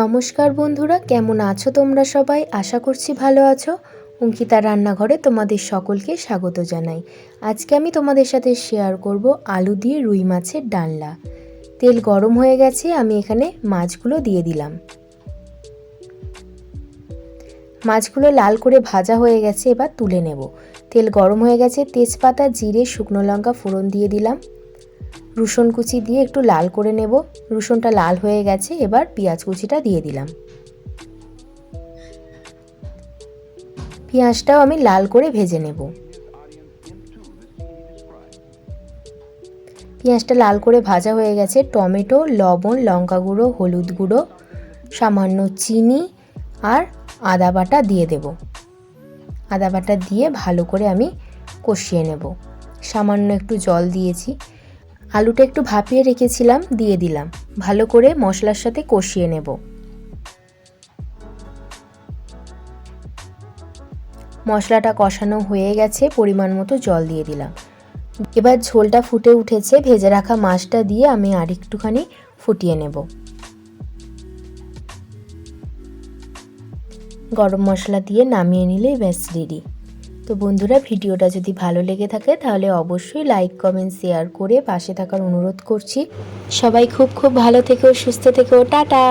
নমস্কার বন্ধুরা, কেমন আছো তোমরা সবাই? আশা করছি ভালো আছো। অঙ্কিতা রান্নাঘরে তোমাদের সকলকে স্বাগত জানাই। আজকে আমি তোমাদের সাথে শেয়ার করব আলু দিয়ে রুই মাছের ডালনা। তেল গরম হয়ে গেছে, আমি এখানে মাছগুলো দিয়ে দিলাম। মাছগুলো লাল করে ভাজা হয়ে গেছে, এবার তুলে নেব। তেল গরম হয়ে গেছে, তেজপাতা, জিরে, শুকনো লঙ্কা ফোড়ন দিয়ে দিলাম। রসুন কুচি দিয়ে একটু লাল করে নেব। রসুনটা লাল হয়ে গেছে, এবার পেঁয়াজ কুচিটা দিয়ে দিলাম। পেঁয়াজটাও আমি লাল করে ভেজে নেব। পেঁয়াজটা লাল করে ভাজা হয়ে গেছে। টমেটো, লবণ, লঙ্কা গুঁড়ো, হলুদ গুঁড়ো, সামান্য চিনি আর আদা বাটা দিয়ে দেব। আদা বাটা দিয়ে ভালো করে আমি কষিয়ে নেব। সামান্য একটু জল দিয়েছি। আলুটা একটু ভাপিয়ে রেখেছিলাম, দিয়ে দিলাম। ভালো করে মশলার সাথে কষিয়ে নেব। মশলাটা কষানো হয়ে গেছে, পরিমাণ মতো জল দিয়ে দিলাম। এবার ঝোলটা ফুটে উঠেছে, ভেজে রাখা মাছটা দিয়ে আমি আর একটুখানি ফুটিয়ে নেব। গরম মশলা দিয়ে নামিয়ে নিলেই ব্যাস রেডি। তো বন্ধুরা, ভিডিওটা যদি ভালো লেগে থাকে, তাহলে অবশ্যই লাইক কমেন্ট শেয়ার করে পাশে থাকার অনুরোধ করছি। সবাই খুব খুব ভালো থেকো, সুস্থ থেকো, টাটা!